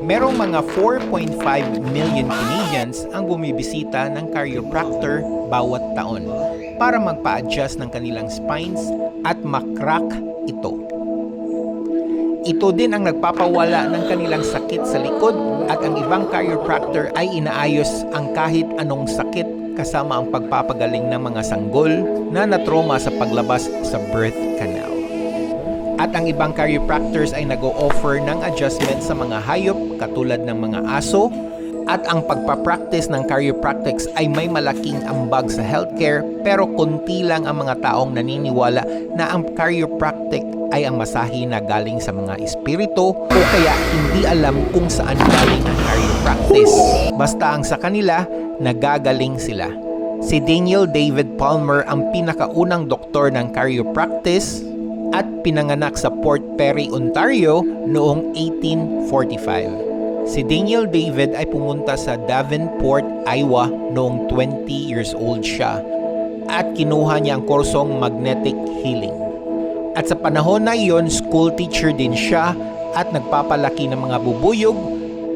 Merong mga 4.5 million Canadians ang bumibisita ng chiropractor bawat taon para magpa-adjust ng kanilang spines at makrack ito. Ito din ang nagpapawala ng kanilang sakit sa likod at ang ibang chiropractor ay inaayos ang kahit anong sakit kasama ang pagpapagaling ng mga sanggol na natroma sa paglabas sa birth canal. At ang ibang chiropractors ay nag-o-offer ng adjustment sa mga hayop katulad ng mga aso at ang pagpapractice ng chiropractics ay may malaking ambag sa healthcare pero konti lang ang mga taong naniniwala na ang chiropractic ay ang masahe na galing sa mga espiritu o kaya hindi alam kung saan galing ang chiropractice. Basta ang sa kanila, nagagaling sila. Si Daniel David Palmer ang pinakaunang doktor ng chiropractic at pinanganak sa Port Perry, Ontario noong 1845. Si Daniel David ay pumunta sa Davenport, Iowa noong 20 years old siya at kinuha niya ang kursong magnetic healing. At sa panahon na iyon, school teacher din siya at nagpapalaki ng mga bubuyog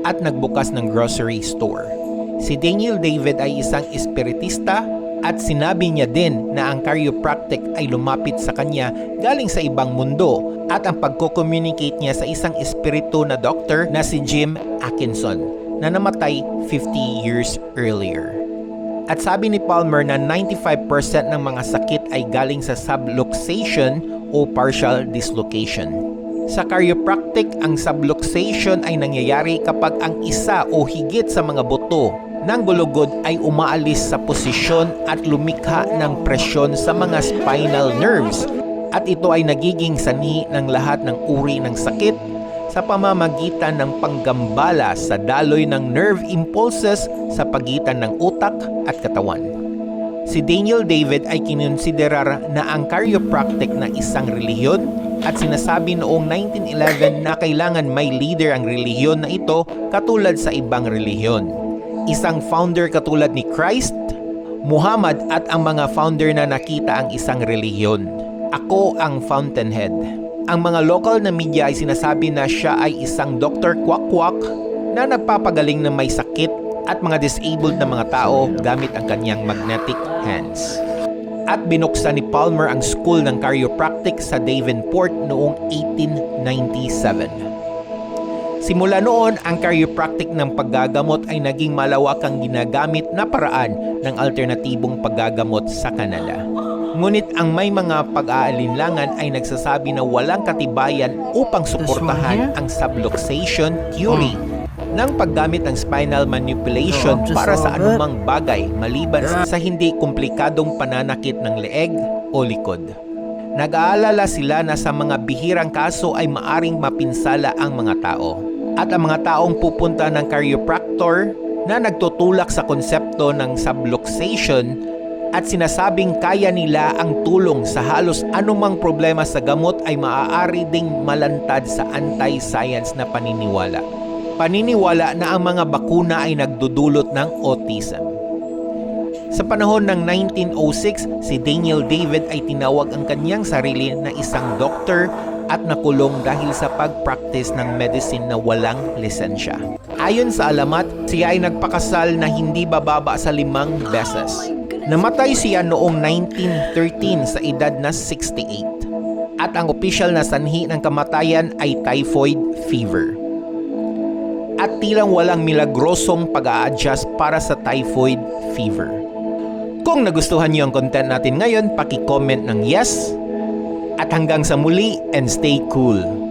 at nagbukas ng grocery store. Si Daniel David ay isang espiritista at sinabi niya din na ang chiropractic ay lumapit sa kanya galing sa ibang mundo at ang pagko-communicate niya sa isang espiritu na doctor na si Jim Atkinson na namatay 50 years earlier. At sabi ni Palmer na 95% ng mga sakit ay galing sa subluxation o partial dislocation. Sa chiropractic, ang subluxation ay nangyayari kapag ang isa o higit sa mga buto ng gulugod ay umaalis sa posisyon at lumikha ng presyon sa mga spinal nerves at ito ay nagiging sanhi ng lahat ng uri ng sakit sa pamamagitan ng panggambala sa daloy ng nerve impulses sa pagitan ng utak at katawan. Si Daniel David ay kinonsiderar na ang chiropractic na isang relihiyon at sinasabi noong 1911 na kailangan may leader ang relihiyon na ito katulad sa ibang relihiyon. Isang founder katulad ni Christ, Muhammad at ang mga founder na nakita ang isang relihiyon. Ako ang fountainhead. Ang mga local na media ay sinasabi na siya ay isang Dr. Kwak-Kwak na nagpapagaling ng may sakit at mga disabled na mga tao gamit ang kanyang magnetic hands. At binuksan ni Palmer ang school ng chiropractic sa Davenport noong 1897. Simula noon, ang chiropractic ng paggagamot ay naging malawakang ginagamit na paraan ng alternatibong paggagamot sa Canada. Ngunit ang may mga pag-aalinlangan ay nagsasabi na walang katibayan upang suportahan ang subluxation theory ng paggamit ng spinal manipulation para sa anumang bagay maliban sa hindi komplikadong pananakit ng leeg o likod. Nag-aalala sila na sa mga bihirang kaso ay maaring mapinsala ang mga tao. At ang mga taong pupunta ng chiropractor na nagtutulak sa konsepto ng subluxation at sinasabing kaya nila ang tulong sa halos anumang problema sa gamot ay maaari ding malantad sa anti-science na paniniwala. Paniniwala na ang mga bakuna ay nagdudulot ng autism. Sa panahon ng 1906, si Daniel David ay tinawag ang kanyang sarili na isang doktor at nakulong dahil sa pag-practice ng medicine na walang lisensya. Ayon sa alamat, siya ay nagpakasal na hindi bababa sa limang beses. Namatay siya noong 1913 sa edad na 68. At ang opisyal na sanhi ng kamatayan ay typhoid fever. At tilang walang milagrosong pag-a-adjust para sa typhoid fever. Kung nagustuhan niyo ang content natin ngayon, paki-comment ng yes. At hanggang sa muli and stay cool.